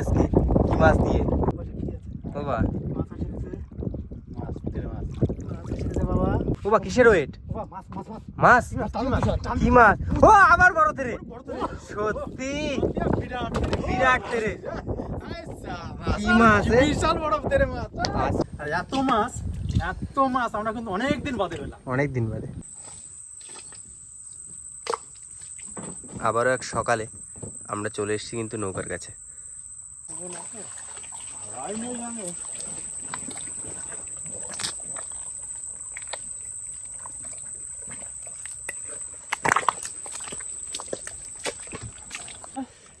আজকে? কি মাছ দিয়ে? বাবা বাবা কিসের ওয়েট মাছ? কি মাছ? ও আবার বড় তেরে। সত্যি? বিরাট তেরে। কি মাছ এ? বিশাল বড় তেরে মাছ। আর এত মাছ এত মাছ আমরা কিন্তু অনেক দিন বাদে পেলাম। অনেক দিন বাদে। আবারও এক সকালে আমরা চলে এসেছি কিন্তু নৌকার কাছে।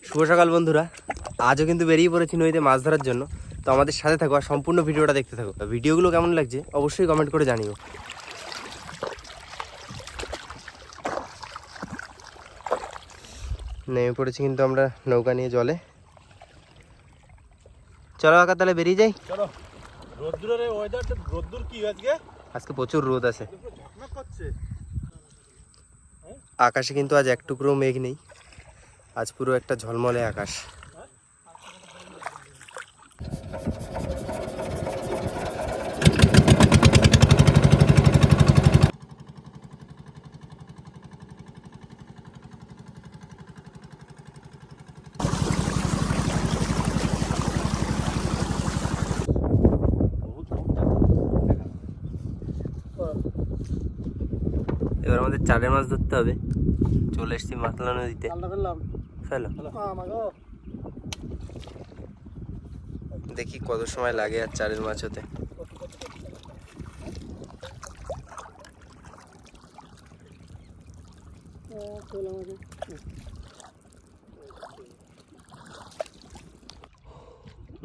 শুভ সকাল বন্ধুরা। আজও কিন্তু বেরিয়ে পড়েছি নদীতে মাছ ধরার জন্য। তো আমাদের সাথে থাকো আর সম্পূর্ণ ভিডিওটা দেখতে থাকো। ভিডিওগুলো কেমন লাগছে অবশ্যই কমেন্ট করে জানিও। নেমে পড়েছি কিন্তু আমরা নৌকা নিয়ে জলে। চলো কাকা তাহলে বেরিয়ে যাই। চলো। রোদ্দুরের ওয়েদারটা রোদ্দুর কি আজকে? আজকে প্রচুর রোদ আছে। আকাশে কিন্তু আজ এক টুকরো মেঘ নেই। আজ পুরো একটা ঝলমলে আকাশ এবার আমাদের চারের মাছ ধরতে হবে। চলে এসছি মাতলা নদীতে। ফেলো। দেখি কত সময় লাগে আর চারের মাছ হতে।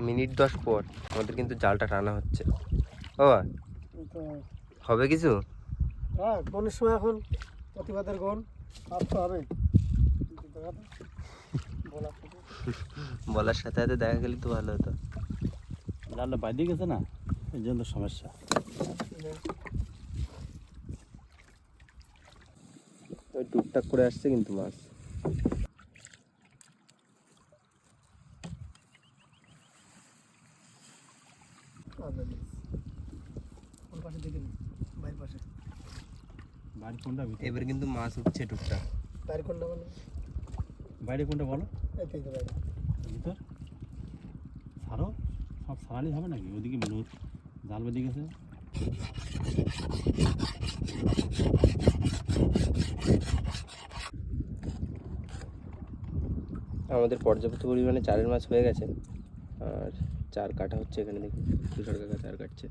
মিনিট দশ পর আমাদের কিন্তু জালটা টানা হচ্ছে। বাবা হবে কিছু? হ্যাঁ গনের সময় এখন প্রতিবাদের গন আসতে হবে। বলার সাথে সাথে দেখা গেলে তো ভালো হতো। জালটা বাইরে গেছে না? এই জন্য সমস্যা। ওই টুকটাক করে আসছে কিন্তু মাছ। কোন পাশে দেখে বাইরের পাশে বাড়ি কোনটা এবার কিন্তু মাছ উঠছে টুকটাক। বাইরে কোনটা বলো। বাইরে কোনটা বলো ভিতর? সারো সব সারালি হবে নাকি? ওদিকে নদ জাল বেঁধে গেছে। আমাদের পর্যাপ্ত পরিমাণে চারের মাছ হয়ে গেছে। আর চার কাটা হচ্ছে এখানে দেখি তুষার কাকা চার কাটছে।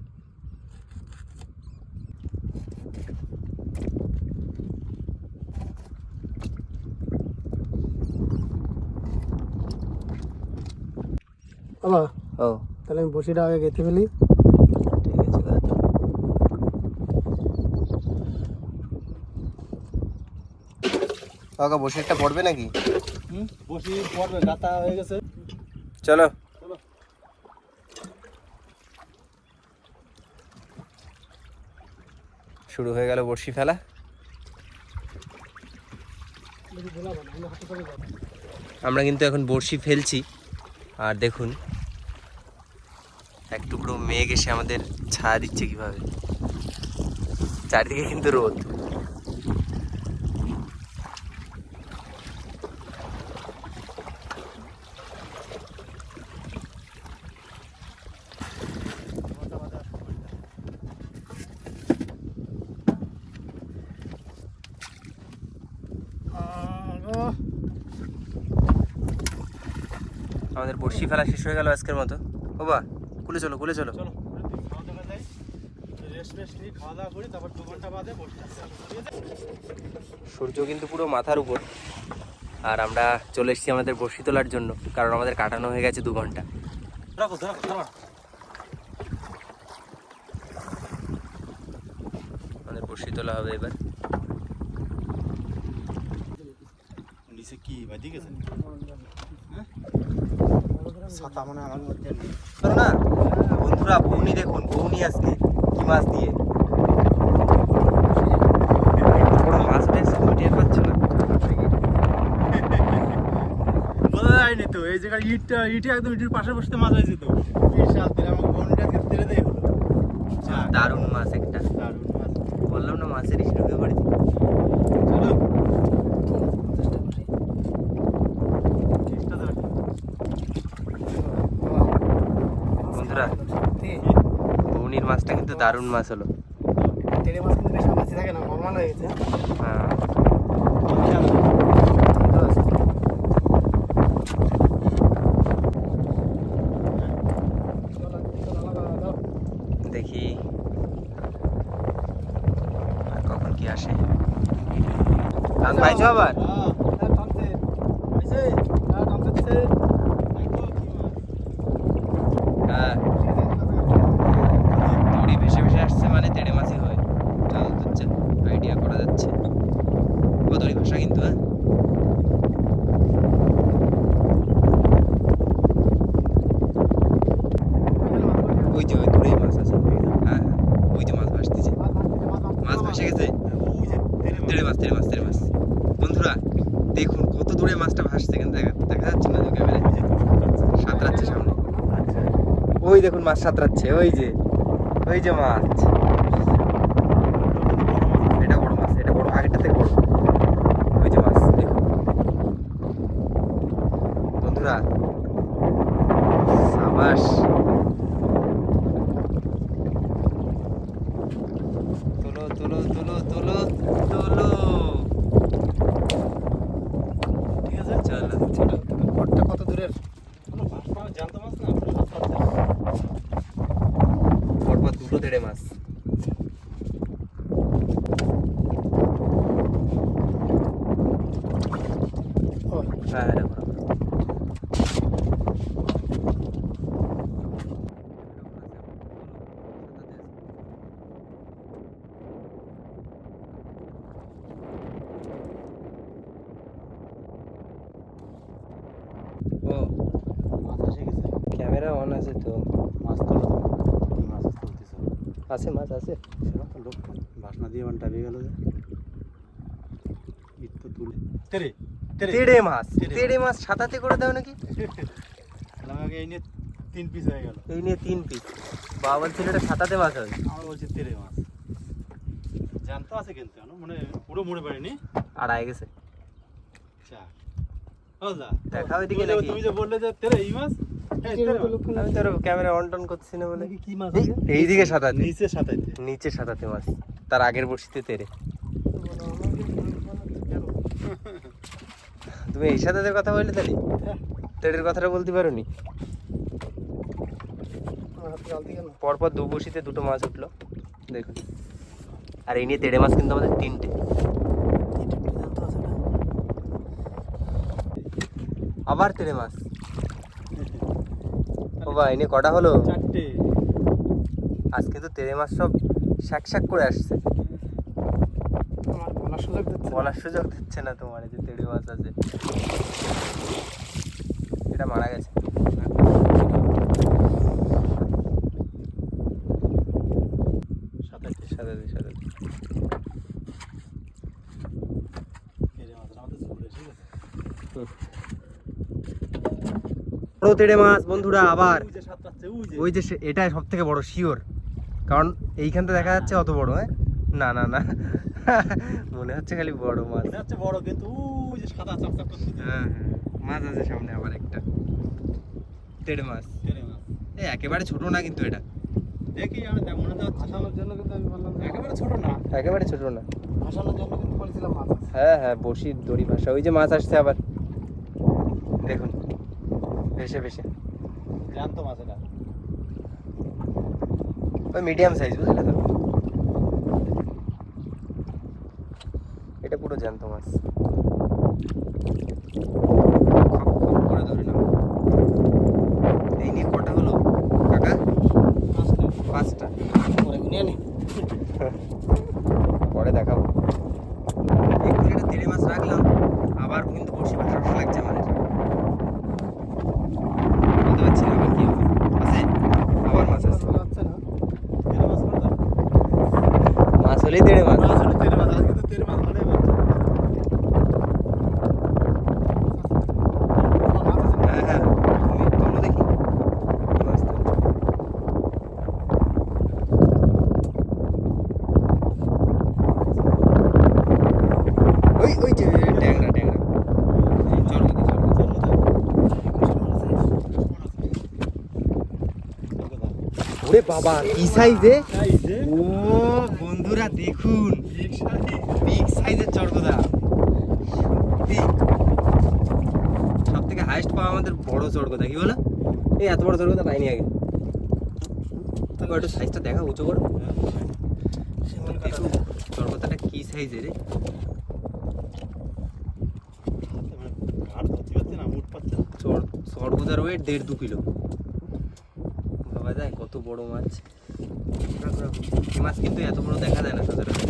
বাবা ও। তাহলে আমি বসিটা আগে গেতে ফেলি। ঠিক আছে কাকা। বসিরটা পড়বে নাকি? হুম বসি পড়বে গাতা হয়ে গেছে। চলো। চলো। শুরু হয়ে গেল বড়শি ফেলা। আমরা কিন্তু এখন বড়শি ফেলছি। আর দেখুন এক টুকরো মেঘ এসে আমাদের ছায়া দিচ্ছে কীভাবে। চারিদিকে কিন্তু রোদ। আমাদের বড়শি ফেলা শেষ হয়ে গেল আজকের মতো। ও বা কুলে চলো কুলে চলো? সূর্য কিন্তু পুরো মাথার উপর। আর আমরা চলে এসেছি আমাদের বড়শি তোলার জন্য কারণ আমাদের কাটানো হয়ে গেছে দু ঘণ্টা। আমাদের বড়শি তোলা হবে এবার নিচে কি বাজি গেছে হ্যাঁ? ছাতা মানে আমার মধ্যে নেই। ধরো না বন্ধুরা বৌনি দেখুন বৌনি আজকে কি মাছ দিয়ে? বড় মাছ এসে তুমি টের পাচ্ছ না? বোঝা তো এই জায়গায় ইটটা ইটে একদম ইটের পাশে বসতে মাছ হয়েছে তো। বিশাল তেলে আমাকে বন্ধুটা আজকে তেলে দেয় হলো দারুণ মাছ একটা। দারুণ মাছ। বললাম না মাছের ইস ঢুকে পড়েছে চলো চেষ্টা করি চেষ্টা ধর বন্ধুরা সত্যি বৌনির মাছটা কিন্তু দারুণ মাছ হলো। মাছ কিন্তু বেশি থাকে না নর্মাল হয়ে গেছে। হ্যাঁ। দেখি কখন কি আসে। পাইছো আবার হ্যাঁ, টানছে। হ্যাঁ, টানছে, দিছে। হ্যাঁ দড়ি ভেসে ভেসে আসছে মানে তেড়ে মাছই হয় জাল হচ্ছে আইডিয়া করা যাচ্ছে ও দড়ি ভাষা কিন্তু হ্যাঁ ওই যে ওই দূরেই মাছ আছে হ্যাঁ হ্যাঁ ওই যে মাছ ভাসতেছে মাছ ভেসে গেছে তেড়ে মাছ তেড়ে মাছ তেড়ে মাছ বন্ধুরা দেখুন কত দূরে মাছটা ভাসছে কিন্তু দেখা দেখা যাচ্ছে না তো ক্যামেরায় সাঁতরাচ্ছে সামনে। ওই দেখুন মাছ সাঁতরাচ্ছে ওই যে ওই যে মাছ। এটা বড় মাছ এটা বড় আগেরটা থেকে বড়। ওই যে মাছ দেখুন। বন্ধুরা সাবাস তোলো তোলো তোলো তোলো তোলো ঠিক আছে চলো ছোট, ঘরটা কত দূরের জানতো মাছ না পুরো মাছ পাচ্ছে পরপর দুটো তেড়ে মাছ ও, হ্যাঁ এটা বড় বড়। ও মাছ এসে গেছে ক্যামেরা অন আছে তো মাছ তোলো তো কি মাছ তুলতেছে আছে মাছ আছে সেরকম তো লক্ষণ বাসনা দিয়ে মানে ডাবিয়ে গেল যে ইট তো তুলে তেরে তেরে তেড়ে মাছ। তেড়ে তেড়ে মাছ। সাতাতে করে দাও নাকি? আমাকে এই নিয়ে তিন পিস হয়ে গেল। এই নিয়ে তিন পিস বাবা বলছিল এটা সাতাতে মাছ হবে। আমরা বলছি তেরে মাছ। জানতো আছে কিন্তু মানে পুরো মনে পারিনি আর আয় গেছে দেখা ওইদিকে তুমি যে- নাকি। তুমি যে বললে যে তেরে এই মাছ। আমি তোর ক্যামেরা অন টন করছি না বলে। কি মাছ এইদিকে সাতাতে। নিচে নিচে সাতাতে মাছ। তার আগের বর্ষিতে তেরে। তুমি এই সাথে কথা বললে তাহলে? তেড়ের কথাটা বলতে পারো নি পরপর দু বসিতে দুটো মাছ উঠল। দেখুন আর এই নিয়ে তেড়ে মাছ কিন্তু আমাদের তিনটে? আবার তেড়ে মাছ। ও ভাই নিয়ে কটা হলো? আজকে তো তেড়ে মাছ সব শাক শাক করে আসছে। বলার সুযোগ দিচ্ছে বলার সুযোগ দিচ্ছে না তোমার এই যে তেড়ে মাছ আছে। এটা মারা গেছে। বড় তেড়ে মাছ বন্ধুরা আবার। ওই যে ওই যে। সে- এটাই সব থেকে বড় শিওর কারণ এইখানটা দেখা যাচ্ছে অত বড় হ্যাঁ? না না না। মনে হচ্ছে খালি বড় মাছ। মনে হচ্ছে বড় কিন্তু ওই যে সাদা চাপচাপ করছে। হ্যাঁ হ্যাঁ। মাছ আছে সামনে আবার একটা। তেড়ে মাছ তেরে মাছ এই একেবারে ছোট না কিন্তু এটা? দেখি আমি দেখ মনে হচ্ছে ভাসানোর জন্য কিন্তু আমি বললাম একেবারে ছোট না। একেবারে ছোট না। ভাসানোর জন্য কিন্তু বলেছিলাম মাছ হ্যাঁ হ্যাঁ বসি দড়ি ভাষা ওই যে মাছ আসছে আবার। দেখুন। ভেসে ভেসে। জানতো মাছ এটা। ওই মিডিয়াম সাইজ বুঝলে তো? এটা পুরো জ্যান্ত মাছ। করে ধরে নাও এই নিয়ে কটা হলো কাকা? পাঁচটা। পরে গুনিয়ে নি। পরে দেখাবো এই কুড়িটা তেড়ে মাছ রাখলাম আবার কিন্তু বসে ভাষা ভাষা লাগছে আমাদের বলতে পারছি না আবার কি হবে আছে আবার মাছ আছে বলা যাচ্ছে না। তেরে মাছ কোনটা মাছ হলেই তেড়ে মাছ মাছ হলো তেরে মাছ আজকে তো তেরে মাছ হলে ওরে বাবা কি সাইজে? ও বন্ধুরা দেখুন। বিগ সাইজের সত্যি। সব থেকে হাইস্ট পাওয়া আমাদের বড় চড়গদা কি বলো? এই এত বড় চড়গদা পাইনি আগে। একটু সাইজটা দেখা উঁচু করো। দেখুন চড়গদাটা কি সাইজের রে। ঘাড় ধরতে পারছে না মুট পাচ্ছে না। চড় চড়গদার ওয়েট দেড় দু কিলো। বড় মাছ। এই মাছ কিন্তু এত বড় দেখা যায় না সচরাচর।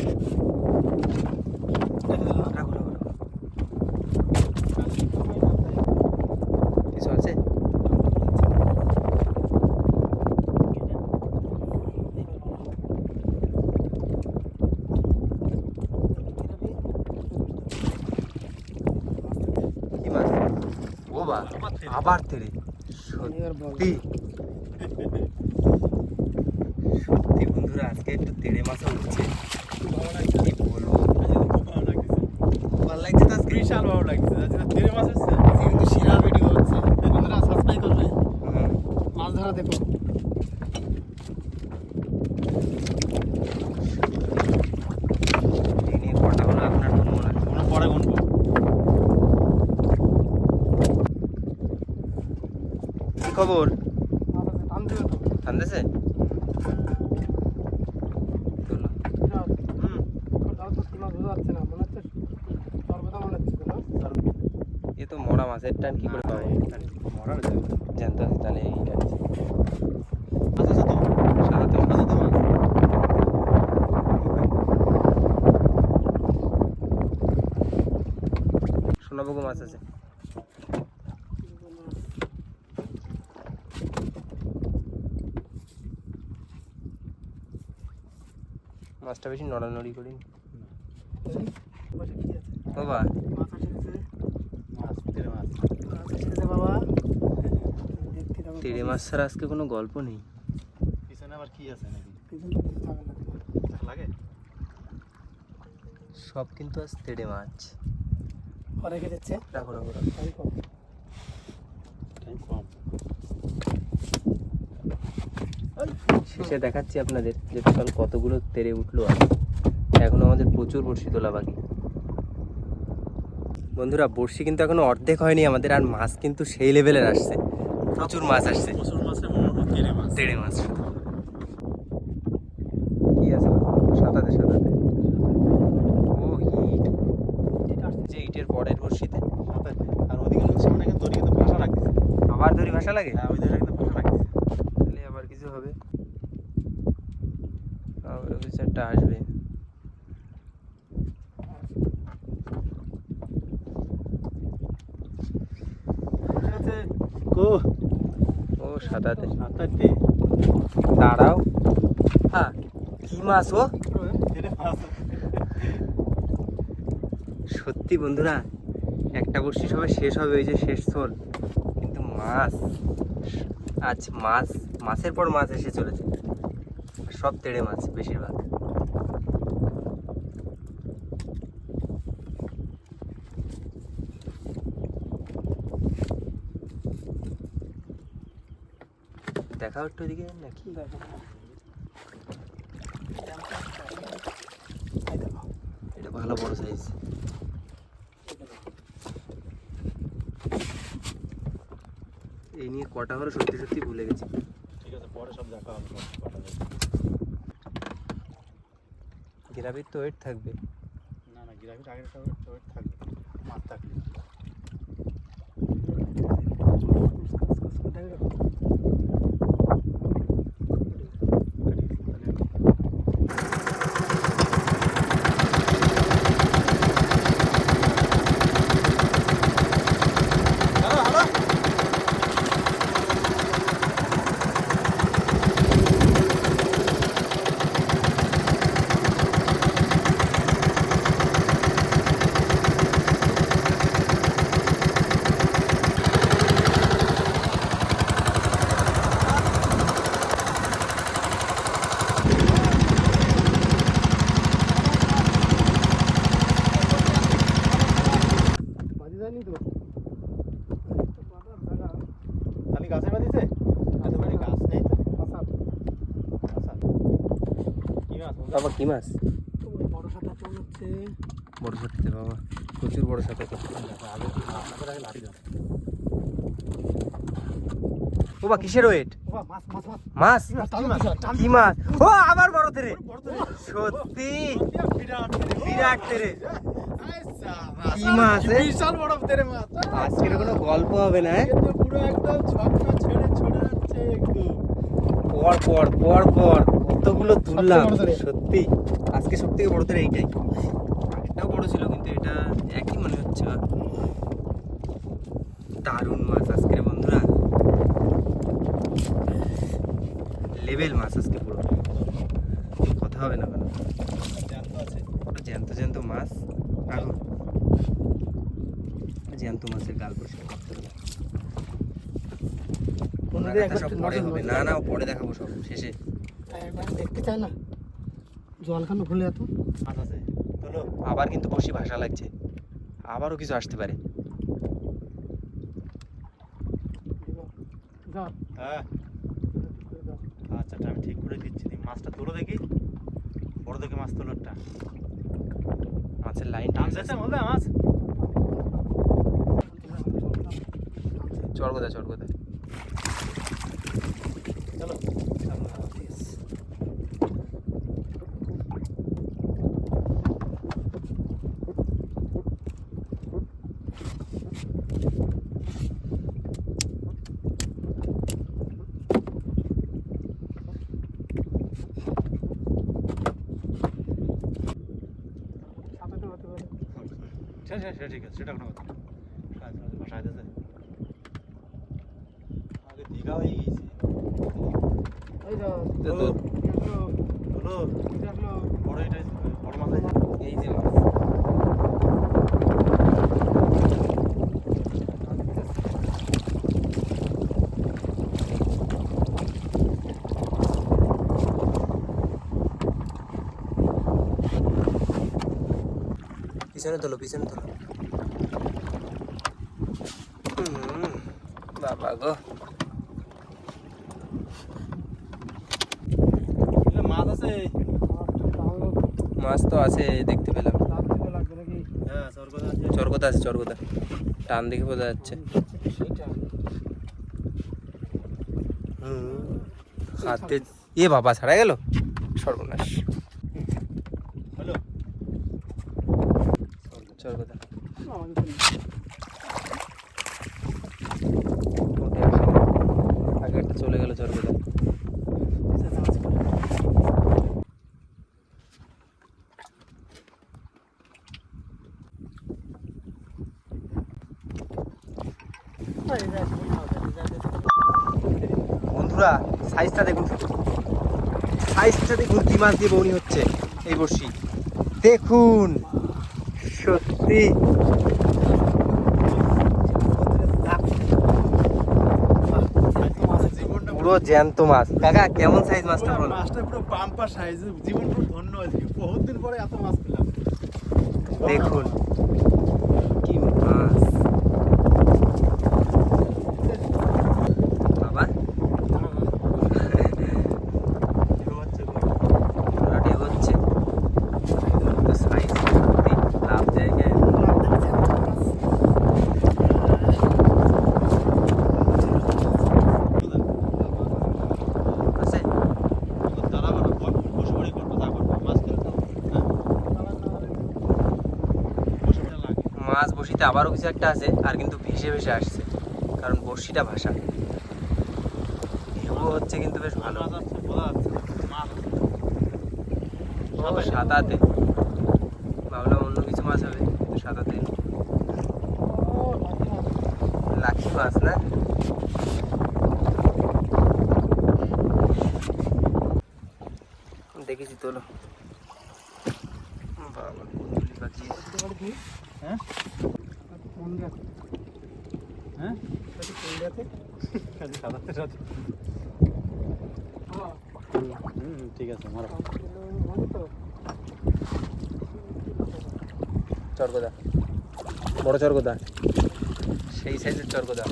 আবার তেরে সত্যি? সত্যি বন্ধুরা আজকে একটু তেড়ে মাছ উঠছে। কি বলব? ভালো লাগছে। ভালো লাগছে তো আজকে? বিশাল ভালো লাগছে। আজকে তেরে মাছ হচ্ছে কিন্তু শিরা ভিডিও হচ্ছে। বন্ধুরা সাবস্ক্রাইব করবে। মাছ ধরা দেখো। এই নিয়ে কটা হলো আপনার গুনবো না আমরা পরে গুনবো কি খবর মাছ আছে টান দিও তো ঠান্দেছে তোলো যাও, হুম যাও তো কি মাছ বোঝা যাচ্ছে না মনে হচ্ছে সর্বদা মনে হচ্ছে না এ তো মরা মাছের টান কি করে পাবো? মরার জানতে আছে তাহলে এই টান আচ্ছা আচ্ছা সোনাবগু মাছ আছে। মাছটা বেশি নড়ানড়ি করিনি। বসে কি আছে? বাবা মাছ এসে গেছে মাছ তেরে মাছ মাছ এসে গেছে বাবা মাছ ছাড়া আজকে কোনো গল্প নেই। পিছনে আবার কি আছে নাকি। লাগে? সব কিন্তু আজ তেড়ে মাছ। রেখে দিচ্ছে রাখো রাখো রাখো। তাই কম। শেষে দেখাচ্ছি আপনাদের যে টোটাল কতগুলো তেড়ে উঠল আর এখনও আমাদের প্রচুর বড়শি তোলা বাকি। বন্ধুরা বড়শি কিন্তু এখনও অর্ধেক হয়নি আমাদের আর মাছ কিন্তু সেই লেভেলের আসছে। প্রচুর মাছ আসছে। প্রচুর মাছের মনে হলো তেরে মাছ। তেড়ে মাছ। কি আছে সাঁতাতে সাঁতাতে ও ইট। আসছে যে ইটের পরের বড়শিতে। আর ওদিকে সামনে কিন্তু দড়ি কিন্তু ভাষা রাখতেছে আবার ধরি ভাষা লাগে? হ্যাঁ ওই কিন্তু ভাষা রাখতেছে তাহলে আবার কিছু হবে। আবার কিছু একটা আসবে বসে আছে কো সাঁতারতে। দাঁড়াও। হ্যাঁ কি মাছ ও সত্যি বন্ধুরা একটা বর্ষি সবাই শেষ হবে ওই যে শেষ সোল কিন্তু মাছ আজ মাছ মাছের পর মাছ এসে চলেছে। সব তেড়ে মাছ বেশিরভাগ। দেখাও একটু ওদিকে নাকি দেখো এটা ভালো বড় সাইজ এই নিয়ে কটা হলো সত্যি সত্যি ভুলে গেছি ঠিক আছে পরে সব দেখা হবে। গ্রামের তো ওয়েট থাকবে না না গ্রাফিক আগের সব থাকবে মাছ থাকবে দেখো বাবা কি মাছ? বড় সাঁতার হচ্ছে। বড় সাথে বাবা। প্রচুর বড় আগে আগে লাঠি কিসের ওয়েট মাছ কি মাছ ও আবার বড় তেরে। সত্যি? বিরাট তেরে। কি মাছ? বিশাল বড় তেরে মাছ। আজকের কোনো গল্প হবে না পুরো একদম ছকটা ছেড়ে ছেড়ে যাচ্ছে একটু। পর পর পর পর। কতগুলো তুললাম সত্যি। আজকে সব থেকে বড় তেরে এইটাই। এটাও বড় ছিল কিন্তু এটা একই মনে হচ্ছে দারুণ মাছ আজকের বন্ধুরা। লেভেল মাছ আজকে পুরো। কথা হবে না কেন? জ্যান্ত জ্যান্ত মাছ। রাখো জ্যান্ত মাছের গাল পরিষ্কার করতে হবে। না না পরে দেখাবো সব শেষে। একবার দেখতে চায় না জলখানো ভুলে মাছ আছে আবার কিন্তু বসি ভাষা লাগছে। আবারও কিছু আসতে পারে। হ্যাঁ। আচ্ছা আমি ঠিক করে দিচ্ছি। মাছটা তোলো দেখি। বড় দেখে মাছ তোলো একটা মাছের লাইন মাছ। চড়গোদা চড়গোদা চলো সাঁতারটা হতে পারে সেটা সেটা সেটা ঠিক আছে সেটা কোনো কথা না। সাহায্য মাঝে ভাষায় দিতে আগে দীঘা হয়ে গেছি এই যা তো তো বড় এটা বড় মাছ এই যে মাছ। পিছনে তোলো পিছনে তোলো হুম, বাবা গো এগুলো মাছ আছে মাছ তো আছে দেখতে পেলাম। হ্যাঁ সর আছে। চরকতা আছে চরকতা টান দেখে বোঝা যাচ্ছে। হাতে এ বাবা ছাড়া গেল? সর্বনাশ। হ্যালো। চরকতা আমাদের ওকে আসে না। আগে একটা চলে গেল চরকতা বন্ধুরা সাইজটা দেখুন। সাইজটা দেখুন কি মাছ দিয়ে বৌনি হচ্ছে এই বর্ষি দেখুন সত্যি। পুরো জ্যান্ত মাছ। কাকা কেমন সাইজ মাছটা বলো? মাছটা পুরো পাম্পার সাইজ জীবন পুরো ধন্য আজকে। বহুত দিন পরে এত মাছ পেলাম। দেখুন কি মাছ বাবা এগো হচ্ছে গো। পুরোটা এগোচ্ছে তো সাইজ সত্যি লাভ জায়গায় আছে দাঁড়াবো না বল বসে পড়ে করব তা করব মাছ খেলে তো হ্যাঁ বসে পড়ে লাগে মাছ আবারও কিছু একটা আছে আর কিন্তু ভেসে ভেসে আসছে কারণ বড়শিটা ভাষা। ঢেউ হচ্ছে কিন্তু বেশ ভালো। সাঁতাতে ভাবলাম অন্য কিছু মাছ হবে সাঁতাতে লাখি মাছ না? দেখেছি তোলো বাবা কুন্দুলি পাখি হ্যাঁ হ্যাঁ খালি সাদাতে সাথে হুম ঠিক আছে মারো চরগদা বড় চরগদা সেই সাইজের চরগদা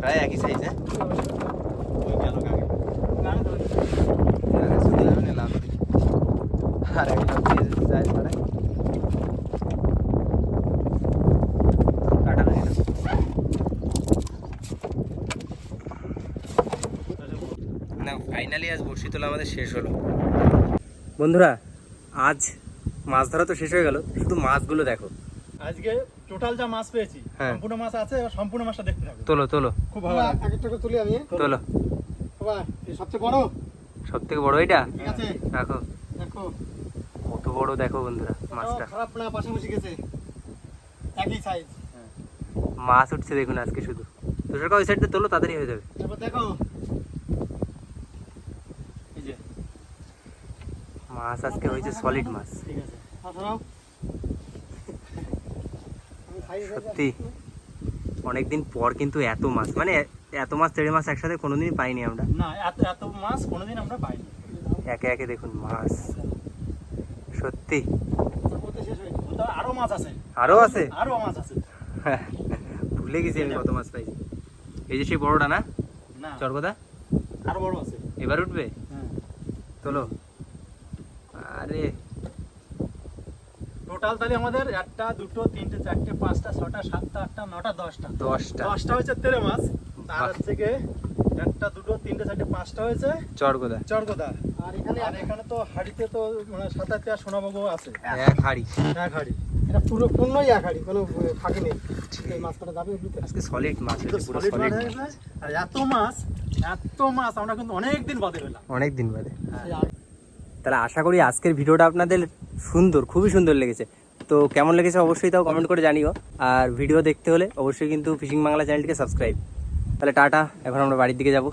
প্রায় একই সাইজ হ্যাঁ? আর একটা না। ফাইনালি আজ বড়শি তোলা আমাদের শেষ হলো। বন্ধুরা আজ মাছ ধরা তো শেষ হয়ে গেল। শুধু মাছগুলো দেখো। আজকে টোটাল যা মাছ পেয়েছি হ্যাঁ। সম্পূর্ণ মাছ আছে এবার সম্পূর্ণ মাছটা দেখতে থাকো তোলো তোলো। খুব ভালো এক একটা করে তুলি আমি। তোলো। বাবা সবচেয়ে বড়? সব থেকে বড় এটা ঠিক আছে। দেখো। দেখো। কত বড় দেখো বন্ধুরা মাছটা। খারাপ না পাশাপাশি গেছে। একই সাইজ মাছ উঠছে দেখুন আজকে শুধু। তুষার ওই সাইডটা তোলো তাড়াতাড়ি হয়ে যাবে। এবার দেখো। যে। মাছ আজকে হয়েছে সলিড মাছ। ঠিক আছে। সত্যি। অনেকদিন পর কিন্তু এত মাছ মানে এত মাছ তেড়ে মাছ একসাথে কোনোদিনই পাইনি আমরা। না এত এত মাছ কোনোদিন আমরা পাইনি। একে একে দেখুন মাছ। সত্যি। আরও মাছ আছে। আরও আছে? আরও মাছ আছে। ভুলে গেছি আমি কত মাছ পাইছি। এই যে সেই বড়টা না? না। চরকদা আরও বড় আছে। এবার উঠবে? হ্যাঁ। তোলো। আরে টোটাল তাহলে আমাদের একটা দুটো তিনটে চারটে পাঁচটা ছটা সাতটা আটটা নটা দশটা। দশটা। দশটা হয়েছে তেলে মাছ। তার থেকে একটা দুটো তিনটে চারটে পাঁচটা হয়েছে চরকদা চরগোদা। আর এখানে আর এখানে তো হাড়িতে তো মানে সাতাতে আর সোনাবাবু আছে। এক হাড়ি। এক হাড়ি। এটা পুরো পূর্ণই আকারি কোনো ফাঁকি নেই। এই মাছ কাটা যাবে আজকে সলিড মাছ পুরো মাছ সলিড আর এত মাছ এত মাছ আমরা কিন্তু অনেক দিন বাদে পেলাম। অনেক দিন বাদে। আগে- তাহলে আশা করি আজকের ভিডিওটা আপনাদের সুন্দর, খুবই সুন্দর লেগেছে। তো কেমন লেগেছে অবশ্যই তাও কমেন্ট করে জানিও। আর ভিডিও দেখতে হলে অবশ্যই কিন্তু ফিশিং বাংলা চ্যানেলটিকে সাবস্ক্রাইব তাহলে টাটা, এখন আমরা বাড়ির দিকে যাব।